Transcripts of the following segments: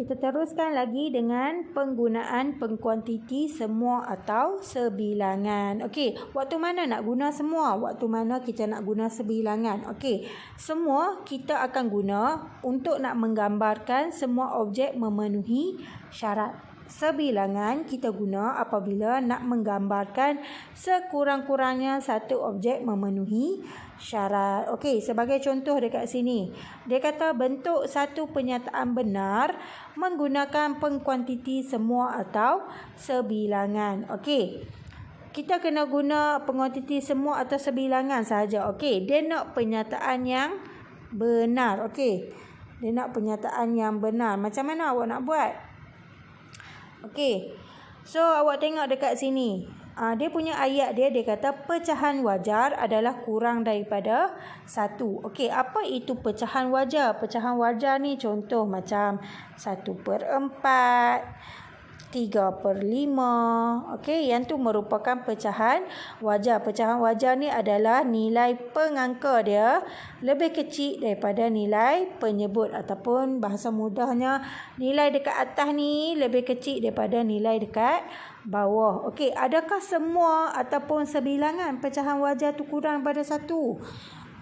kita teruskan lagi dengan penggunaan pengkuantiti semua atau sebilangan. Okey, waktu mana nak guna semua? Waktu mana kita nak guna sebilangan? Okey, semua kita akan guna untuk nak menggambarkan semua objek memenuhi syarat. Sebilangan kita guna apabila nak menggambarkan sekurang-kurangnya satu objek memenuhi syarat. Okey, sebagai contoh dekat sini. Dia kata bentuk satu penyataan benar menggunakan pengkuantiti semua atau sebilangan. Okey. Kita kena guna pengkuantiti semua atau sebilangan saja. Okey, dia nak penyataan yang benar. Okey. Dia nak penyataan yang benar. Macam mana awak nak buat? Okey. So awak tengok dekat sini. Uh, dia punya ayat dia dia kata pecahan wajar adalah kurang daripada satu. Okey, apa itu pecahan wajar? Pecahan wajar ni contoh macam satu per empat, tiga per lima. Okey, yang tu merupakan pecahan wajar. Pecahan wajar ni adalah nilai pengangka dia lebih kecil daripada nilai penyebut ataupun bahasa mudahnya nilai dekat atas ni lebih kecil daripada nilai dekat bawah. Okey, adakah semua ataupun sebilangan pecahan wajar tu kurang daripada satu?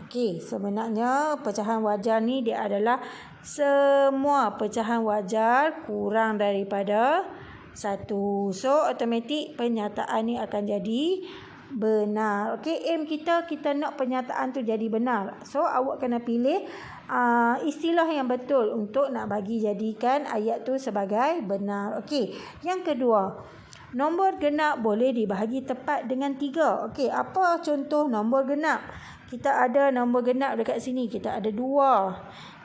Okey, sebenarnya pecahan wajar ni dia adalah semua pecahan wajar kurang daripada satu. So automatik penyataan ni akan jadi benar. Okey, aim kita kita nak penyataan tu jadi benar. So awak kena pilih uh, istilah yang betul untuk nak bagi jadikan ayat tu sebagai benar. Okey, yang kedua, nombor genap boleh dibahagi tepat dengan tiga. Okey, apa contoh nombor genap? Kita ada nombor genap dekat sini. Kita ada dua.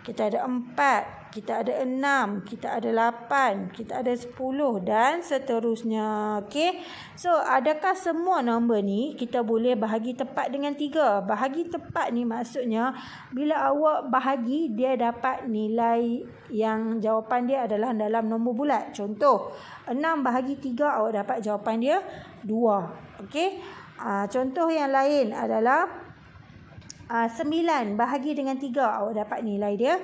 Kita ada empat kita ada enam, kita ada lapan, kita ada sepuluh dan seterusnya. Okey. So, adakah semua nombor ni kita boleh bahagi tepat dengan tiga? Bahagi tepat ni maksudnya bila awak bahagi dia dapat nilai yang jawapan dia adalah dalam nombor bulat. Contoh, enam bahagi tiga awak dapat jawapan dia dua. Okey. Uh, contoh yang lain adalah uh, sembilan bahagi dengan tiga awak dapat nilai dia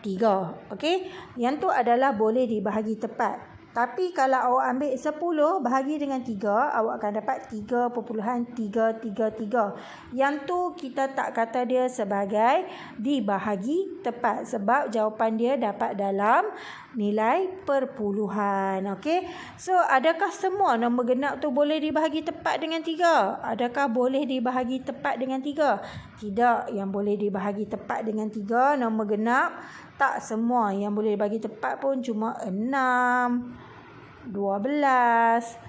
tiga. Okey. Yang tu adalah boleh dibahagi tepat. Tapi kalau awak ambil sepuluh bahagi dengan tiga, awak akan dapat tiga perpuluhan tiga tiga tiga. Yang tu kita tak kata dia sebagai dibahagi tepat. Sebab jawapan dia dapat dalam nilai perpuluhan. Okey. So, adakah semua nombor genap tu boleh dibahagi tepat dengan tiga? Adakah boleh dibahagi tepat dengan tiga? Tidak. Yang boleh dibahagi tepat dengan tiga nombor genap tak semua yang boleh bagi tepat pun cuma 6 12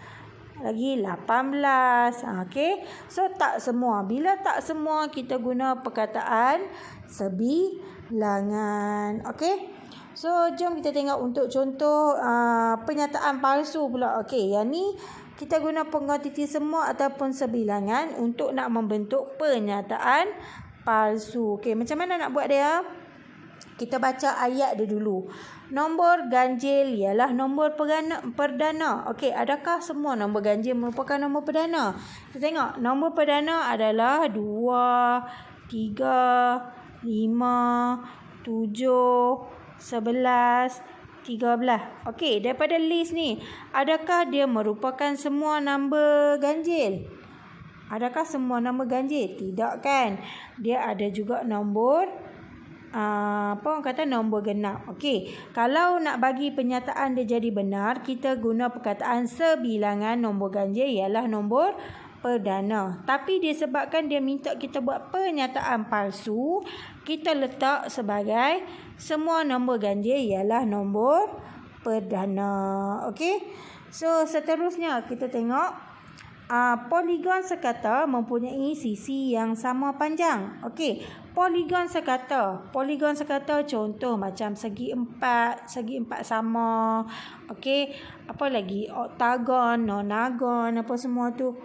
lagi 18 ha, okey. So tak semua. Bila tak semua kita guna perkataan sebilangan. Okey. So jom kita tengok untuk contoh uh, penyataan palsu pula. Okey yang ni kita guna penguatiti semua ataupun sebilangan untuk nak membentuk pernyataan palsu. Okey macam mana nak buat dia kita baca ayat dia dulu. Nombor ganjil ialah nombor perdana. perdana. Okey, adakah semua nombor ganjil merupakan nombor perdana? Kita tengok. Nombor perdana adalah 2, 3, 5, 7, 11, 13. Okey, daripada list ni, adakah dia merupakan semua nombor ganjil? Adakah semua nombor ganjil? Tidak kan? Dia ada juga nombor uh, apa orang kata nombor genap. Okey, kalau nak bagi penyataan dia jadi benar, kita guna perkataan sebilangan nombor ganjil ialah nombor perdana. Tapi disebabkan dia minta kita buat pernyataan palsu, kita letak sebagai semua nombor ganjil ialah nombor perdana. Okey. So seterusnya kita tengok uh, poligon sekata mempunyai sisi yang sama panjang. Okey, poligon sekata. Poligon sekata contoh macam segi empat, segi empat sama. Okey, apa lagi? Oktagon, nonagon, apa semua tu.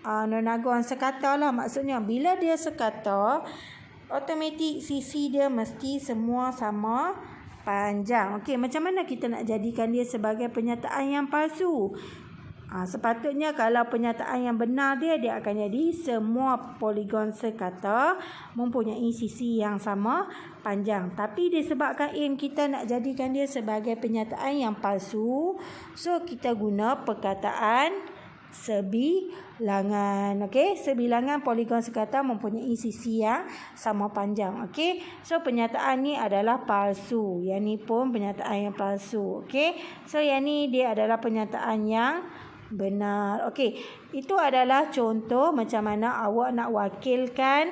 Uh, nonagon sekata lah maksudnya. Bila dia sekata, automatik sisi dia mesti semua sama panjang. Okey, macam mana kita nak jadikan dia sebagai penyataan yang palsu? Ha, sepatutnya kalau pernyataan yang benar dia, dia akan jadi semua poligon sekata mempunyai sisi yang sama panjang. Tapi disebabkan aim kita nak jadikan dia sebagai pernyataan yang palsu, so kita guna perkataan sebilangan. Okey, sebilangan poligon sekata mempunyai sisi yang sama panjang. Okey, so pernyataan ni adalah palsu. Yang ni pun pernyataan yang palsu. Okey, so yang ni dia adalah pernyataan yang benar. Okey, itu adalah contoh macam mana awak nak wakilkan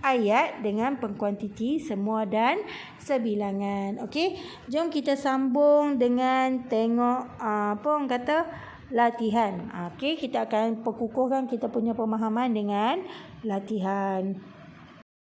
ayat dengan pengkuantiti semua dan sebilangan. Okey, jom kita sambung dengan tengok uh, apa orang kata latihan. Okey, kita akan perkukuhkan kita punya pemahaman dengan latihan.